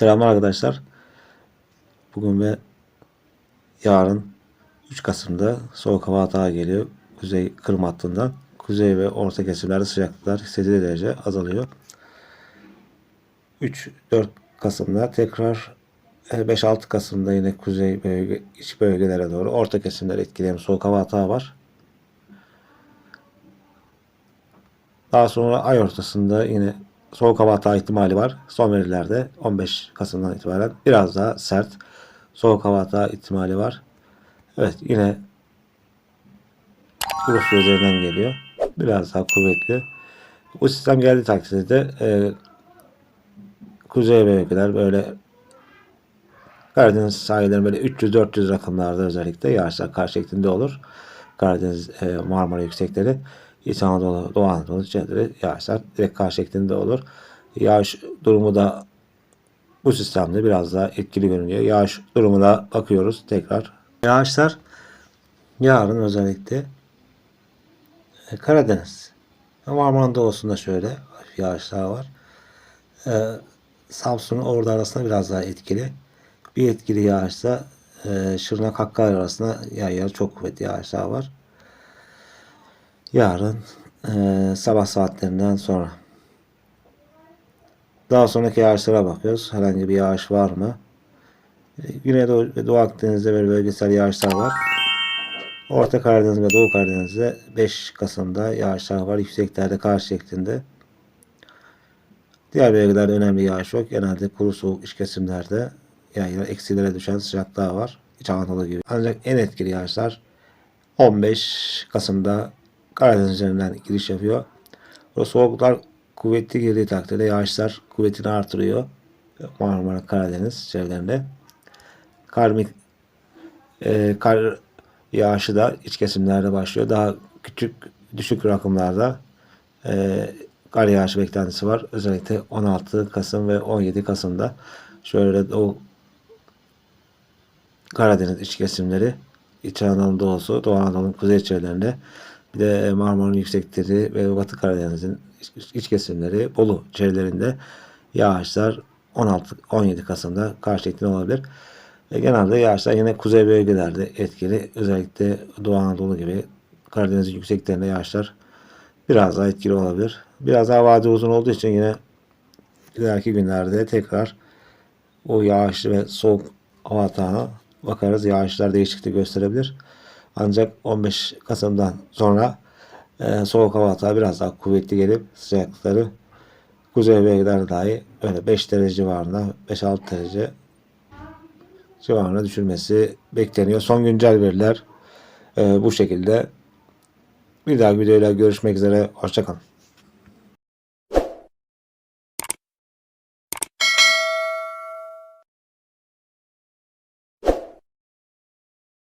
Selamlar arkadaşlar. Bugün ve yarın 3 Kasım'da soğuk hava atağı geliyor. Kuzey Kırım hattından. Kuzey ve orta kesimlerde sıcaklıklar hissedilir derece azalıyor. 3-4 Kasım'da tekrar e, 5-6 Kasım'da yine kuzey bölge, iç bölgelere doğru orta kesimleri etkileyen soğuk hava atağı var. Daha sonra ay ortasında yine soğuk hava atağı ihtimali var. Son verilerde 15 Kasım'dan itibaren biraz daha sert soğuk hava atağı ihtimali var. Evet yine Rusya üzerinden geliyor. Biraz daha kuvvetli. Bu sistem geldiği takdirde e, kuzey bölgeler böyle Karadeniz sahillerinin böyle 300-400 rakımlarda özellikle yağışlar kar şeklinde olur. Karadeniz, e, Marmara yüksekleri, İç Anadolu, Doğu Anadolu çevreleri yağışlar direkt kar şeklinde olur. Yağış durumu da bu sistemde biraz daha etkili görünüyor. Yağış durumuna bakıyoruz tekrar. Yağışlar yarın özellikle e, Karadeniz. Marmara Doğusu'nda şöyle yağışlar var. E, Samsun orada arasında biraz daha etkili. Bir etkili yağışta e, Şırnak Hakkari arasında yer çok kuvvetli yağışlar var. Yarın e, sabah saatlerinden sonra. Daha sonraki yağışlara bakıyoruz. Herhangi bir yağış var mı? E, Güneydoğu ve Doğu Akdeniz'de böyle bölgesel yağışlar var. Orta Karadeniz ve Doğu Karadeniz'de 5 Kasım'da yağışlar var. Yükseklerde kar şeklinde. Diğer bölgelerde önemli yağış yok. Genelde kuru soğuk iç kesimlerde yani eksilere düşen sıcaklığa var. İç Anadolu gibi. Ancak en etkili yağışlar 15 Kasım'da Karadeniz üzerinden giriş yapıyor. O soğuklar kuvvetli girdiği takdirde yağışlar kuvvetini artırıyor. Marmara, Karadeniz çevrelerinde. Kar, mik- e, kar yağışı da iç kesimlerde başlıyor. Daha küçük, düşük rakımlarda e, kar yağışı beklentisi var. Özellikle 16 Kasım ve 17 Kasım'da şöyle o Karadeniz iç kesimleri, İç Anadolu doğusu, Doğu Anadolu'nun kuzey çevrelerinde bir de Marmara'nın yüksekleri ve Batı Karadeniz'in iç- kesimleri, Bolu çevrelerinde yağışlar 16-17 Kasım'da kar şeklinde olabilir. E, genelde yağışlar yine kuzey bölgelerde etkili. Özellikle Doğu Anadolu gibi Karadeniz'in yükseklerinde yağışlar biraz daha etkili olabilir. Biraz daha vade uzun olduğu için yine ileriki günlerde tekrar o yağışlı ve soğuk hava bakarız. Yağışlar değişiklik gösterebilir. Ancak 15 Kasım'dan sonra e, soğuk hava atağı biraz daha kuvvetli gelip sıcaklıkları kuzey bölgelerde dahi böyle 5 derece civarında 5-6 derece civarına düşürmesi bekleniyor. Son güncel veriler e, bu şekilde. Bir dahaki videoyla görüşmek üzere. Hoşçakalın.